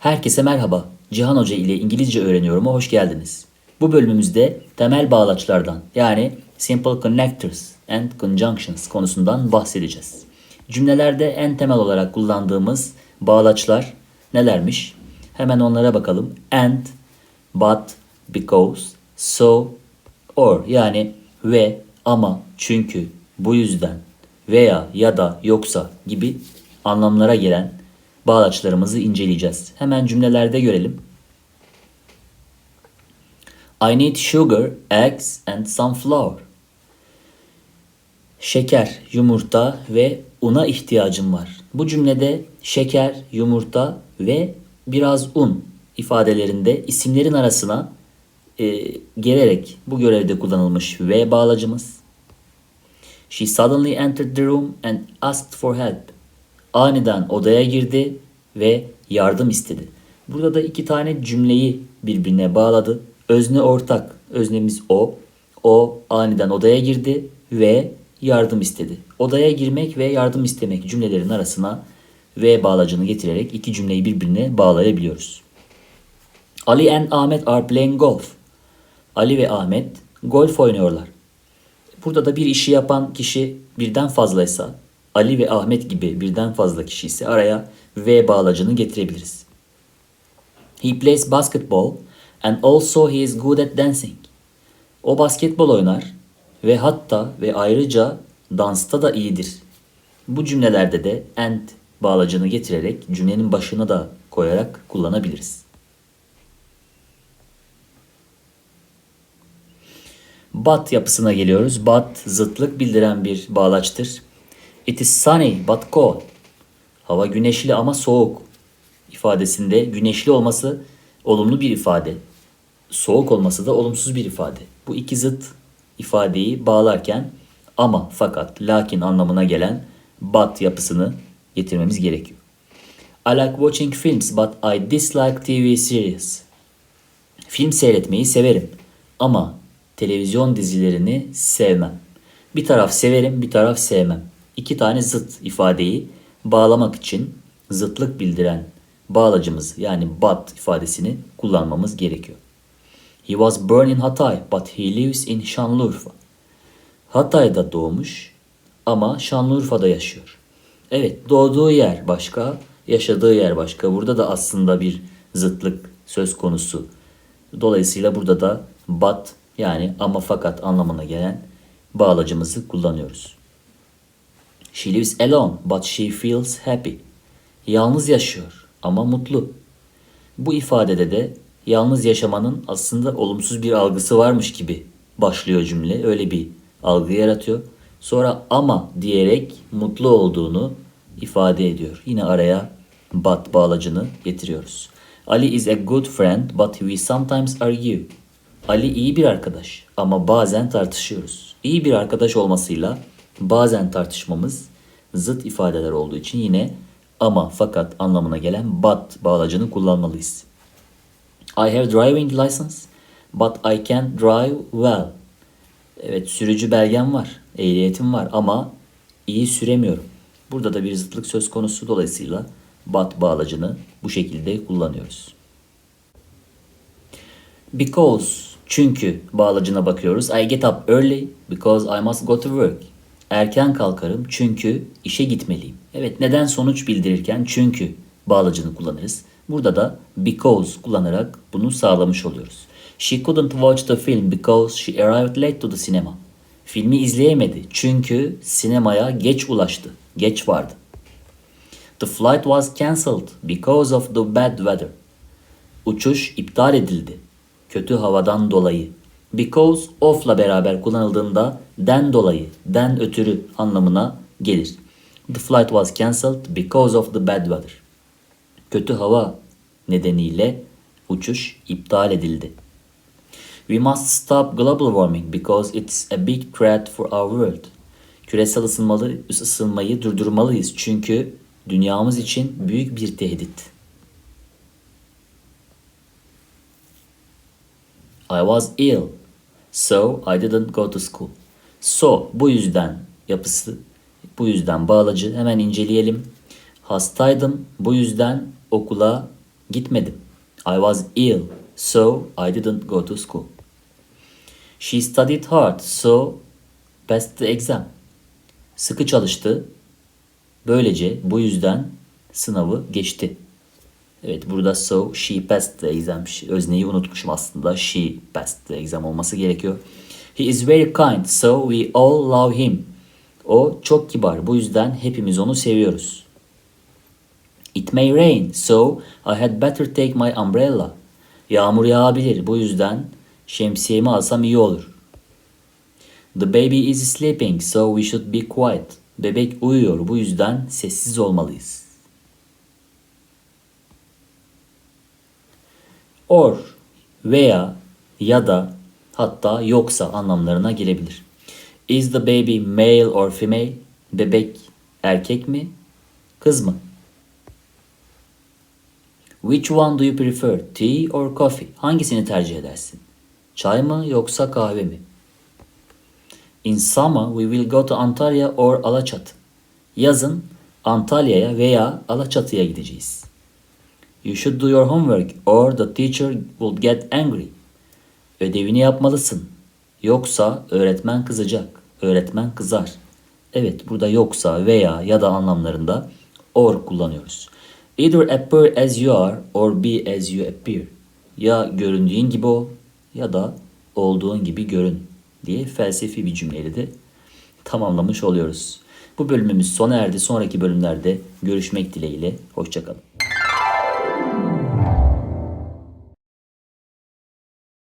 Herkese merhaba. Cihan Hoca ile İngilizce öğreniyorum'a hoş geldiniz. Bu bölümümüzde temel bağlaçlardan yani simple connectors and conjunctions konusundan bahsedeceğiz. Cümlelerde en temel olarak kullandığımız bağlaçlar nelermiş? Hemen onlara bakalım. And, but, because, so, or yani ve, ama, çünkü, bu yüzden, veya, ya da, yoksa gibi anlamlara gelen bağlaçlarımızı inceleyeceğiz. Hemen cümlelerde görelim. I need sugar, eggs and some flour. Şeker, yumurta ve una ihtiyacım var. Bu cümlede şeker, yumurta ve biraz un ifadelerinde isimlerin arasına e, gelerek bu görevde kullanılmış ve bağlacımız. She suddenly entered the room and asked for help. Aniden odaya girdi ve yardım istedi. Burada da iki tane cümleyi birbirine bağladı. Özne ortak. Öznemiz o. O aniden odaya girdi ve yardım istedi. Odaya girmek ve yardım istemek cümlelerin arasına ve bağlacını getirerek iki cümleyi birbirine bağlayabiliyoruz. Ali and Ahmet are playing golf. Ali ve Ahmet golf oynuyorlar. Burada da bir işi yapan kişi birden fazlaysa, Ali ve Ahmet gibi birden fazla kişi ise araya ve bağlacını getirebiliriz. He plays basketball and also he is good at dancing. O basketbol oynar ve hatta ve ayrıca dansta da iyidir. Bu cümlelerde de and bağlacını getirerek cümlenin başına da koyarak kullanabiliriz. But yapısına geliyoruz. But zıtlık bildiren bir bağlaçtır. It is sunny but cold. Hava güneşli ama soğuk ifadesinde güneşli olması olumlu bir ifade. Soğuk olması da olumsuz bir ifade. Bu iki zıt ifadeyi bağlarken ama fakat lakin anlamına gelen but yapısını getirmemiz gerekiyor. I like watching films but I dislike TV series. Film seyretmeyi severim ama televizyon dizilerini sevmem. Bir taraf severim, bir taraf sevmem. İki tane zıt ifadeyi bağlamak için zıtlık bildiren bağlacımız yani but ifadesini kullanmamız gerekiyor. He was born in Hatay but he lives in Şanlıurfa. Hatay'da doğmuş ama Şanlıurfa'da yaşıyor. Evet doğduğu yer başka, yaşadığı yer başka. Burada da aslında bir zıtlık söz konusu. Dolayısıyla burada da but yani ama fakat anlamına gelen bağlacımızı kullanıyoruz. She lives alone but she feels happy. Yalnız yaşıyor ama mutlu. Bu ifadede de yalnız yaşamanın aslında olumsuz bir algısı varmış gibi başlıyor cümle. Öyle bir algı yaratıyor. Sonra ama diyerek mutlu olduğunu ifade ediyor. Yine araya but bağlacını getiriyoruz. Ali is a good friend but we sometimes argue. Ali iyi bir arkadaş ama bazen tartışıyoruz. İyi bir arkadaş olmasıyla bazen tartışmamız zıt ifadeler olduğu için yine ama fakat anlamına gelen but bağlacını kullanmalıyız. I have driving license but I can drive well. Evet sürücü belgem var, ehliyetim var ama iyi süremiyorum. Burada da bir zıtlık söz konusu dolayısıyla but bağlacını bu şekilde kullanıyoruz. Because çünkü bağlacına bakıyoruz. I get up early because I must go to work. Erken kalkarım çünkü işe gitmeliyim. Evet neden sonuç bildirirken çünkü bağlacını kullanırız. Burada da because kullanarak bunu sağlamış oluyoruz. She couldn't watch the film because she arrived late to the cinema. Filmi izleyemedi çünkü sinemaya geç ulaştı. Geç vardı. The flight was cancelled because of the bad weather. Uçuş iptal edildi. Kötü havadan dolayı. Because of'la beraber kullanıldığında den dolayı, den ötürü anlamına gelir. The flight was cancelled because of the bad weather. Kötü hava nedeniyle uçuş iptal edildi. We must stop global warming because it's a big threat for our world. Küresel ısınmalı, ısınmayı durdurmalıyız çünkü dünyamız için büyük bir tehdit. I was ill, so I didn't go to school. So bu yüzden yapısı, bu yüzden bağlacı hemen inceleyelim. Hastaydım, bu yüzden okula Gitmedim. I was ill, so I didn't go to school. She studied hard, so passed the exam. Sıkı çalıştı. Böylece bu yüzden sınavı geçti. Evet burada so she passed the exam. Özneyi unutmuşum aslında. She passed the exam olması gerekiyor. He is very kind so we all love him. O çok kibar. Bu yüzden hepimiz onu seviyoruz. It may rain so I had better take my umbrella. Yağmur yağabilir. Bu yüzden şemsiyemi alsam iyi olur. The baby is sleeping so we should be quiet. Bebek uyuyor. Bu yüzden sessiz olmalıyız. or veya ya da hatta yoksa anlamlarına gelebilir. Is the baby male or female? Bebek erkek mi? Kız mı? Which one do you prefer? Tea or coffee? Hangisini tercih edersin? Çay mı yoksa kahve mi? In summer we will go to Antalya or Alaçatı. Yazın Antalya'ya veya Alaçatı'ya gideceğiz. You should do your homework or the teacher will get angry. Ödevini yapmalısın. Yoksa öğretmen kızacak. Öğretmen kızar. Evet burada yoksa veya ya da anlamlarında or kullanıyoruz. Either appear as you are or be as you appear. Ya göründüğün gibi ol ya da olduğun gibi görün diye felsefi bir cümleyle de tamamlamış oluyoruz. Bu bölümümüz sona erdi. Sonraki bölümlerde görüşmek dileğiyle. Hoşçakalın.